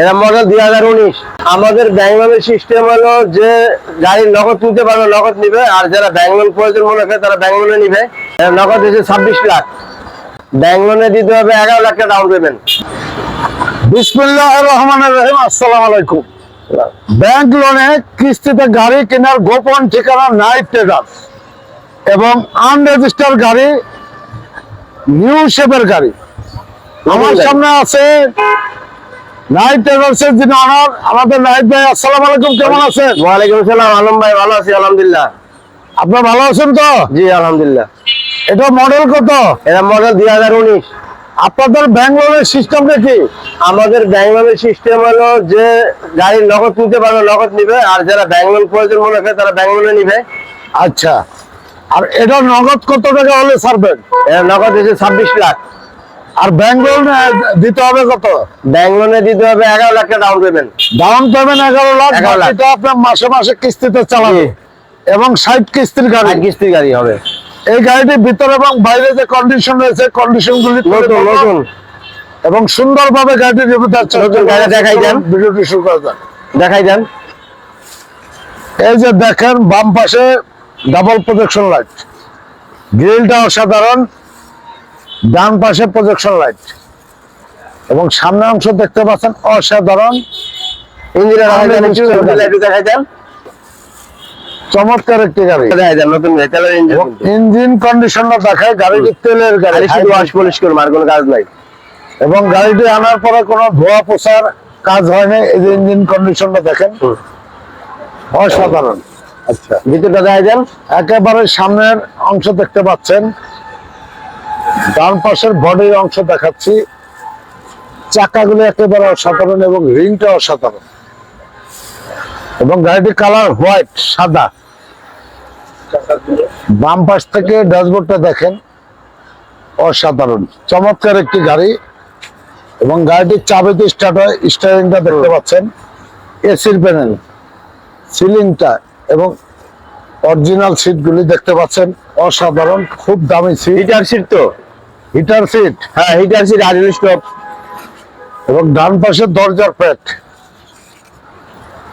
এটা মডেল দুই হাজার উনিশ। আমাদের ব্যাংক লোনের সিস্টেম হলো যে গাড়ির নগদ নিতে পারবে নগদ নিবে আর যারা প্রয়োজন মনে করে তারা নিবে। নগদ হচ্ছে ছাব্বিশ লাখ। ব্যাংক দিতে হবে এগারো লাখ ডাউন পেমেন্ট বিসমুল্লাহ রহমান রহিম আসসালাম আলাইকুম। ব্যাংক লোনে কিস্তিতে গাড়ি কেনার গোপন ঠিকানা নাইট ট্রেডার এবং আনরেজিস্টার গাড়ি নিউ শেপের গাড়ি। আমার সামনে আছে নাইট যিনি অনার আমাদের নাইট ভাই আসসালাম আলাইকুম কেমন আছেন? ওয়ালাইকুম সালাম আলম ভাই ভালো আছি আলহামদুলিল্লাহ। আপনার ভালো আছেন তো? জি আলহামদুলিল্লাহ। এটা মডেল কত? এটা মডেল দুই হাজার উনিশ। আপনাদের ব্যাংক লোনের সিস্টেমটা কি? আমাদের ব্যাংক সিস্টেম হলো যে গাড়ির নগদ নিতে পারবে নগদ নিবে আর যারা লোন প্রয়োজন মনে করে তারা ব্যাংক লোনে নিবে। আচ্ছা। আর এটা নগদ কত টাকা হলে ছাড়বেন? নগদ হচ্ছে ছাব্বিশ লাখ। আর ব্যাংক লোন দিতে হবে কত? ব্যাংক লোনে দিতে হবে এগারো লাখ টাকা ডাউন পেমেন্ট ডাউন পেমেন্ট এগারো লাখ 11 লাখ। আপনার মাসে মাসে কিস্তিতে চালাবে এবং ষাট কিস্তির গাড়ি। কিস্তির গাড়ি হবে। এই গাড়িটির ভিতরে এবং বাইরে যে কন্ডিশন রয়েছে কন্ডিশন গুলি নতুন এবং সুন্দরভাবে গাড়িটি গাড়ি দেখাই দেন। ভিডিওটি শুরু করা যাক। দেখাই দেন। এই যে দেখেন বাম পাশে ডাবল প্রজেকশন লাইট গ্রিলটা অসাধারণ ডান পাশে প্রজেকশন লাইট এবং সামনে অংশ দেখতে পাচ্ছেন অসাধারণ চমৎকার একটি গাড়ি। ইঞ্জিন এবং কন্ডিশনটা দেখায় গাড়িটি তেলের গাড়ি গাড়ি শুধু ওয়াশ পলিশ করব আর কোনো কাজ নাই। এবং গাড়িটি আনার পরে কোনো ধোয়া পোছার কাজ হয়নি এই যে ইঞ্জিন কন্ডিশনটা দেখেন। অসাধারণ। আচ্ছা ভিতরটা একেবারে সামনের অংশ দেখতে পাচ্ছেন ডান পাশের বডির অংশ দেখাচ্ছি। চাকাগুলো একেবারে অসাধারণ এবং রিংটা অসাধারণ। এবং গাড়িটির কালার হোয়াইট, সাদা। বাম পাশ থেকে ড্যাশবোর্ডটা দেখেন। অসাধারণ, চমৎকার একটি গাড়ি। এবং গাড়িটির চাবিতে স্টার্ট হয়, স্টারিংটা দেখতে পাচ্ছেন। এসির প্যানেল, সিলিংটা এবং অরিজিনাল সিটগুলি দেখতে পাচ্ছেন। অসাধারণ, খুব দামি সিট। হিটার সিট তো। হিটার সিট হ্যাঁ হিটার সিট আজল স্টপ এবং ডান পাশে দরজার প্যাট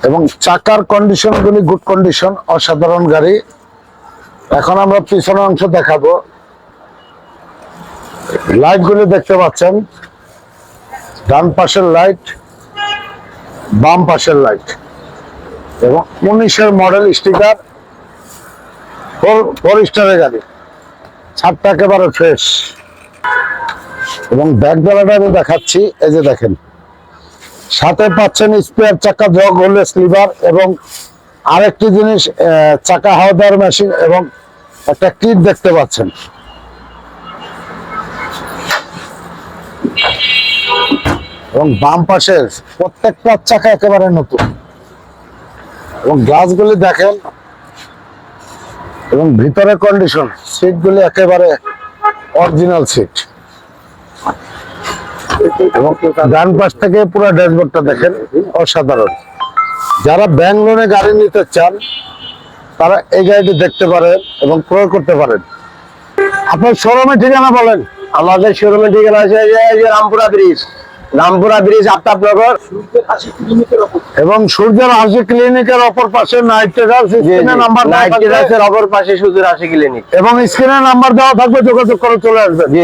এবং চাকার কন্ডিশন গুলি গুড কন্ডিশন অসাধারণ গাড়ি। এখন আমরা পিছনের অংশ দেখাবো। লাইট গুলি দেখতে পাচ্ছেন। ডান পাশের লাইট বাম পাশের লাইট এবং উনিশের মডেল স্টিকার ফোর ফোর স্টারের গাড়ি। ছাদটা একেবারে ফ্রেশ এবং ব্যাক বেলাটা আমি দেখাচ্ছি। এই যে দেখেন, সাথে পাচ্ছেন স্পেয়ার চাকা, জগ হলে স্লিভার এবং আরেকটি জিনিস চাকা হাওয়া মেশিন এবং একটা কিট দেখতে পাচ্ছেন। এবং বাম পাশের প্রত্যেকটা চাকা একেবারে নতুন। এবং গ্লাসগুলি দেখেন, এবং ভিতরের কন্ডিশন সিটগুলি একেবারে অরিজিনাল সিট এবং ডান পাশ থেকে পুরো ড্যাশবোর্ডটা দেখেন অসাধারণ। যারা ব্যাংক লোনে গাড়ি নিতে চান তারা এই গাড়িটি দেখতে পারেন এবং ক্রয় করতে পারেন। আপনার শোরুমে ঠিকানা বলেন। আমাদের শোরুমের ঠিকানা আছে যে রামপুরা ব্রিজ রামপুরা ব্রিজ আফতাবনগর। এবং সূর্যের হাসি ক্লিনিকের অপর পাশে নাম্বার নাইট অপর পাশে সুজুর আশি ক্লিনিক এবং স্ক্রিনে নাম্বার দেওয়া থাকবে যোগাযোগ করে চলে আসবেন। জি।